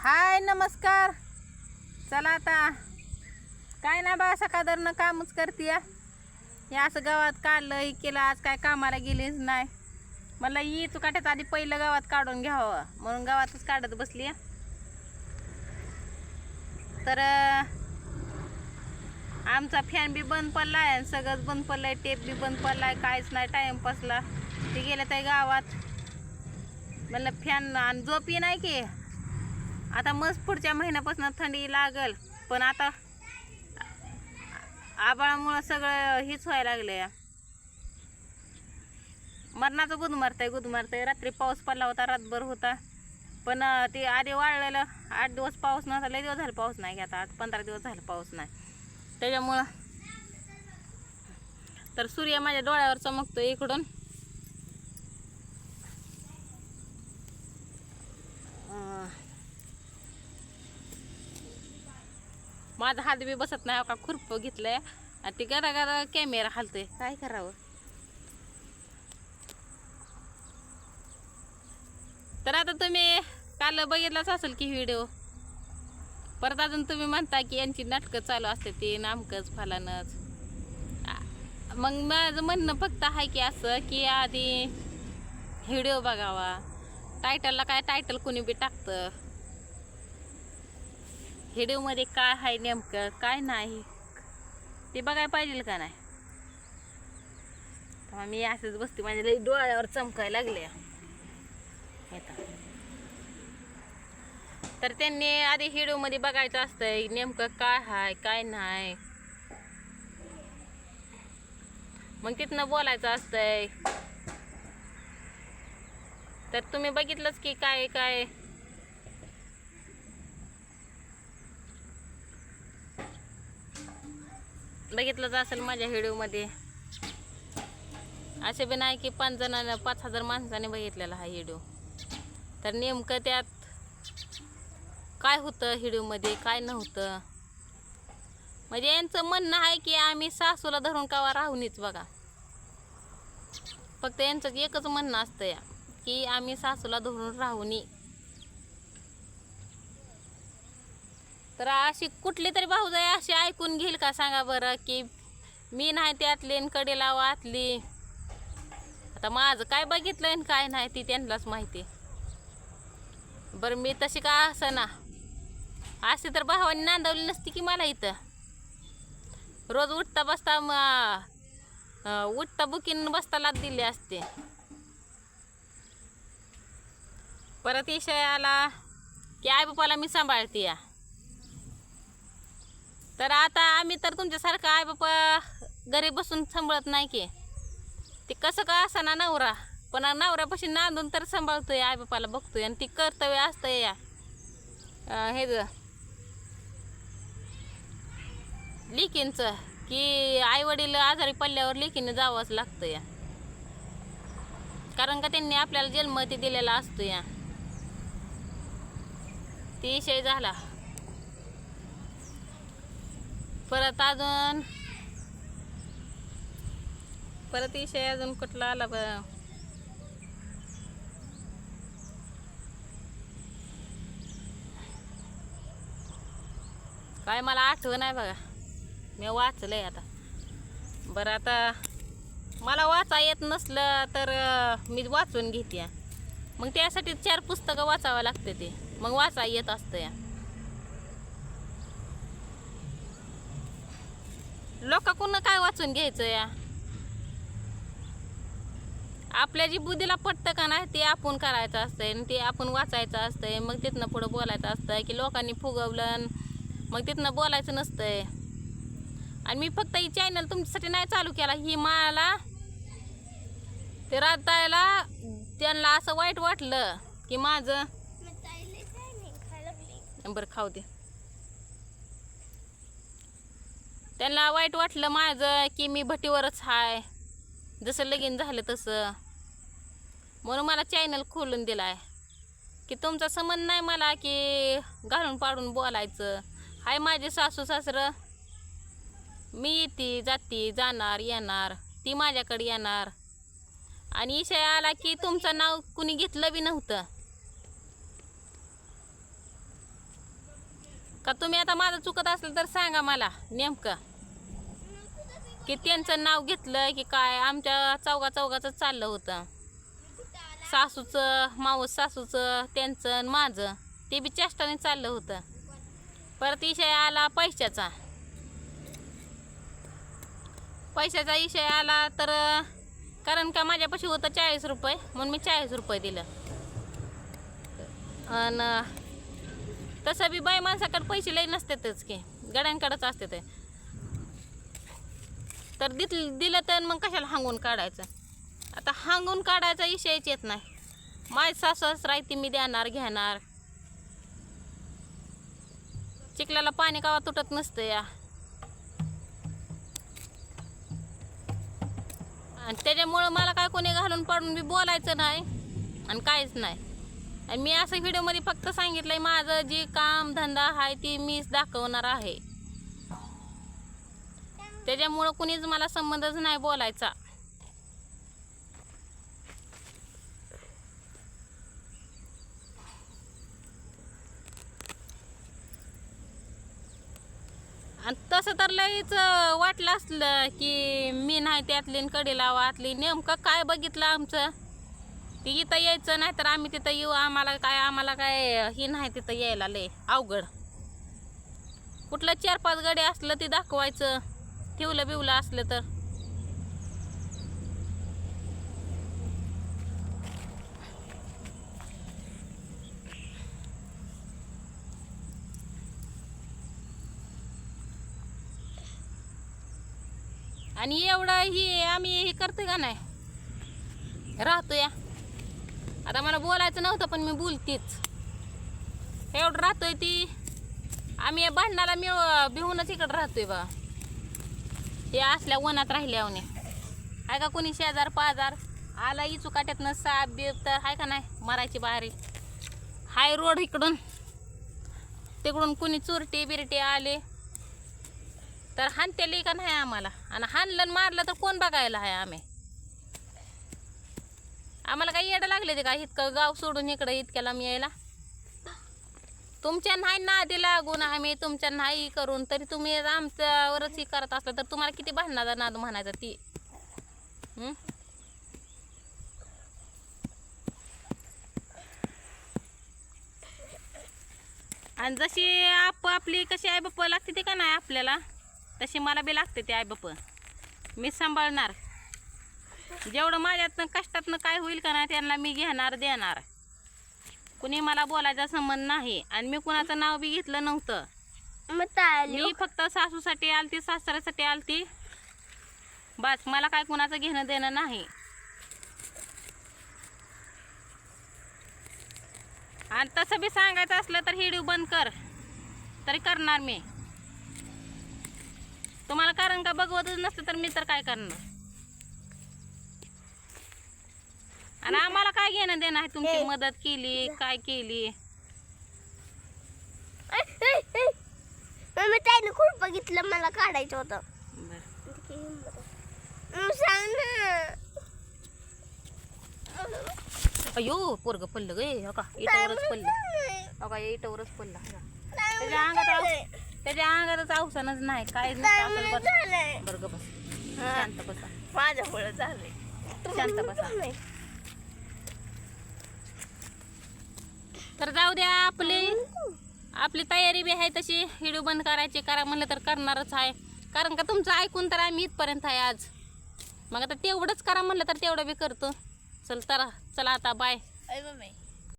हाय नमस्कार. चला आता. काय नाही बा सकादरनं कामच करते या. असं गावात काढलं हे केलं आज काय कामाला गेलीच नाही. मला ही चुकाट्यात आधी पहिलं गावात काढून घ्यावं. म्हणून गावातच काढत बसली तर आमचा फॅन बी बंद पडला आणि सगळंच बंद पडलं आहे टेप बी बंद पडला आहे काहीच नाही टाइमपासला ते गेलं त्या गावात. म्हणलं फॅन आणि झोपी नाही की. आता मस्त पुढच्या महिन्यापासून थंडी लागल पण आता आबाळामुळं सगळं हेच व्हायला लागले मरणाचं गुद मारतंय गुद मारतंय. रात्री पाऊस पडला होता रातभर होता. पण ते आधी वाळलेलं आठ दिवस पाऊस नव्हता लय दिवस झाला पाऊस नाही आता आठ पंधरा दिवस झाले पाऊस नाही. त्याच्यामुळं तर सूर्य माझ्या डोळ्यावर चमकतो इकडून. माझा हात बी बसत नाही का खुरप घेतलंय. आणि ते गरा गरा कॅमेरा हालतोय काय करावं? तर आता तुम्ही काल बघितलाच असेल की व्हिडिओ. परत अजून तुम्ही म्हणता की यांची नाटकं चालू असते ते नामकंच फलानच. मग माझं म्हणणं फक्त आहे की असं की आधी व्हिडिओ बघावा. टायटलला काय टायटल कोणी बी टाकतं? व्हिडिओमध्ये काय आहे नेमकं? काय नाही. ते बघायला पाहिजे का नाही? तेव्हा मी असंच बसते. माझ्या लई डोळ्यावर चमकायला लागले. तर त्यांनी आधी व्हिडिओमध्ये बघायचं असतंय नेमकं काय आहे काय नाही. मग तिथनं बोलायचं असतंय. तर तुम्ही बघितलंच की काय काय बघितलंच असेल माझ्या व्हिडिओमध्ये असे बी नाही की पाच जणांना पाच हजार माणसाने बघितलेला हा व्हिडिओ तर नेमकं त्यात काय होतं व्हिडिओमध्ये काय नव्हतं? म्हणजे यांचं म्हणणं आहे की आम्ही सासूला धरून कावा राहूनच बघा. फक्त यांचं एकच म्हणणं असतं या की आम्ही सासूला धरून राहूनी तर अशी कुठली तरी भाऊजाई अशी ऐकून घेईल का सांगा बरं की मी नाही त्यातली आणि कडेला आतली. आता माझं काय बघितलं आणि काय नाही ती त्यांनाच माहिती. बरं मी तशी का असं ना अशी तर भावानी नांदवली नसती की मला इथं. रोज उठता बसता म उठता बुकीन बसता लाद दिली असते. परत इशय आला की आई बापाला मी सांभाळते या. तर आता आम्ही तर तुमच्यासारखं आई बापा घरी बसून सांभाळत नाही की. ते कसं का ना नवरा? पण नवऱ्यापाशी नांदून तर सांभाळतोय आई बापाला बघतोय आणि ती कर्तव्य असतंय या. हे ज. की आई वडील आजारी पडल्यावर लिकीनं जावंच लागतं या. कारण का त्यांनी आपल्याला जन्म ते दिलेला असतो या. ते विषय झाला. परत अजून परत विषय अजून कुठला आला बरं? काय मला आठवण नाही बघा. मी वाचलंय आता. बरं आता मला वाचा येत नसलं तर मी वाचून घेते. मग त्यासाठी चार पुस्तकं वाचावं लागते ते. मग वाचा येत असतं या. लोकांकडून काय वाचून घ्यायचं या? आपल्या जी बुद्धीला पटतं का नाही ते आपण करायचं असतंय आणि ते आपण वाचायचं असतंय. मग तिथनं पुढं बोलायचं असतंय की लोकांनी फुगवलं मग तिथनं बोलायचं नसतंय. आणि मी फक्त ही चॅनल तुमच्यासाठी नाही चालू केला ही मला ते रातायला त्यांना असं वाईट वाटलं की माझं बरं खाऊ दे. त्यांना वाईट वाटलं माझं की मी भटीवरच हाय. जसं लगीन झालं तसं. म्हणून मला चॅनल खोलून दिलाय. की तुमचा संबंध नाही मला की घालून पाडून बोलायचं. हाय माझे सासू सासरं. मी येते जाते जाणार येणार. ती माझ्याकडे येणार. आणि विषय आला की तुमचं नाव कुणी घेतलं बी नव्हतं. का तुम्ही आता माझं चुकत असलं तर सांगा मला नेमकं. की त्यांचं नाव घेतलं की काय आमच्या चौगा चौगाचं चाललं होतं. सासूचं मावस सासूचं त्यांचं आणि माझं ते बी चेष्टाने चाललं होतं. परत विषय आला पैशाचा. पैशाचा विषय आला तर कारण का माझ्यापाशी होतं चाळीस रुपये म्हणून मी चाळीस रुपये दिलं. आणि तसं बी बाई माणसाकडे पैसे लई नसतातच की गड्यांकडेच असते ते तर दित दिलं तर मग कशाला हांगून काढायचं? आता हांगून काढायचा विषयच येत नाही. माझी सासस राहते मी देणार घेणार. चिखल्याला पाणी कावा तुटत नसतं या. आणि त्याच्यामुळं मला काय कोणी घालून पडून बी बोलायचं नाही आणि काहीच नाही. आणि मी असं व्हिडिओमध्ये फक्त सांगितलं आहे माझं जे काम धंदा आहे ती मीच दाखवणार आहे. त्याच्यामुळं कुणीच मला संबंधच नाही बोलायचा. आणि तसं तर लईच वाटलं असलं की मी नाही त्यातली आणि कडे लावातली नेमकं काय बघितलं आमचं? ती इथं यायचं नाही तर आम्ही तिथं येऊ. आम्हाला काय आम्हाला काय ही नाही तिथं यायला लय अवघड. कुठलं चार पाच गडे असलं ते दाखवायचं. ठेवलं बिवलं असलं तर. आणि एवढं ही आम्ही हे करतो का नाही? राहतो या आता मला बोलायचं नव्हतं पण मी बोलतीच. एवढं राहतोय ती. आम्ही या भांडणाला मिळ भिवूनच इकडं राहतोय बा. हे असल्या वनात राहिल्यावने आहे का कोणी शेजार पाजार? आला इचू काट्यातनं साप बीप तर आहे का नाही? मरायची बारी. हाय रोड इकडून. तिकडून कुणी चुरटे बिरटे आले. तर हानतेली का नाही आम्हाला? आणि हाणलं मारलं तर कोण बघायला आहे आम्ही? आम्हाला काही येडं लागले ते का? इतकं गाव सोडून इकडं इतक्याला मी यायला. तुमच्या नाही नादी लागून आम्ही तुमच्या नाही करून तरी तुम्ही आमच्यावरच ही करत असला तर तुम्हाला किती भांडणाचा नाद म्हणायचा ती? आणि जशी आप आपली कशी आई बाप लागते ते का नाही आपल्याला तशी मला बी लागते ते आई बाप मी सांभाळणार. जेवढं माझ्यातनं कष्टातनं काय होईल का नाही त्यांना मी घेणार देणार. कुणी मला बोलायचा संबंध नाही आणि मी कुणाचं नाव बी घेतलं नव्हतं. मी फक्त सासूसाठी आलती सासऱ्यासाठी आलती. बस मला काय कुणाचं घेणं देणं नाही. आणि तसं बी सांगायचं असलं तर हिडिओ बंद कर. तरी करणार मी. तुम्हाला कारण का बघवतच नसतं तर मी तर काय करणार? आणि आम्हाला काय घेणं देणं आहे? तुमची हे. मदत केली काय केली? मग त्याने खूप बघितलं मला काढायचं होतं. सांग ना. अयो पोरग पडलं गे. का इटावरच पडलं. अका इटावरच पडलं. हा. त्याच्या अंगात त्याच्या अंगातच अवसानच नाही. काय बरं बस. शांत बसा. माझ्यामुळे झालंय. शांत बसा. तर जाऊ द्या आपली. आपली तयारी बी आहे तशी. व्हिडिओ बंद करायची करा म्हणलं तर करणारच आहे. कारण का तुमचं ऐकून तर आम्ही इथपर्यंत आहे आज. मग आता तेवढंच करा म्हणलं तर तेवढं बी करतो. चल तर चला आता बाय अय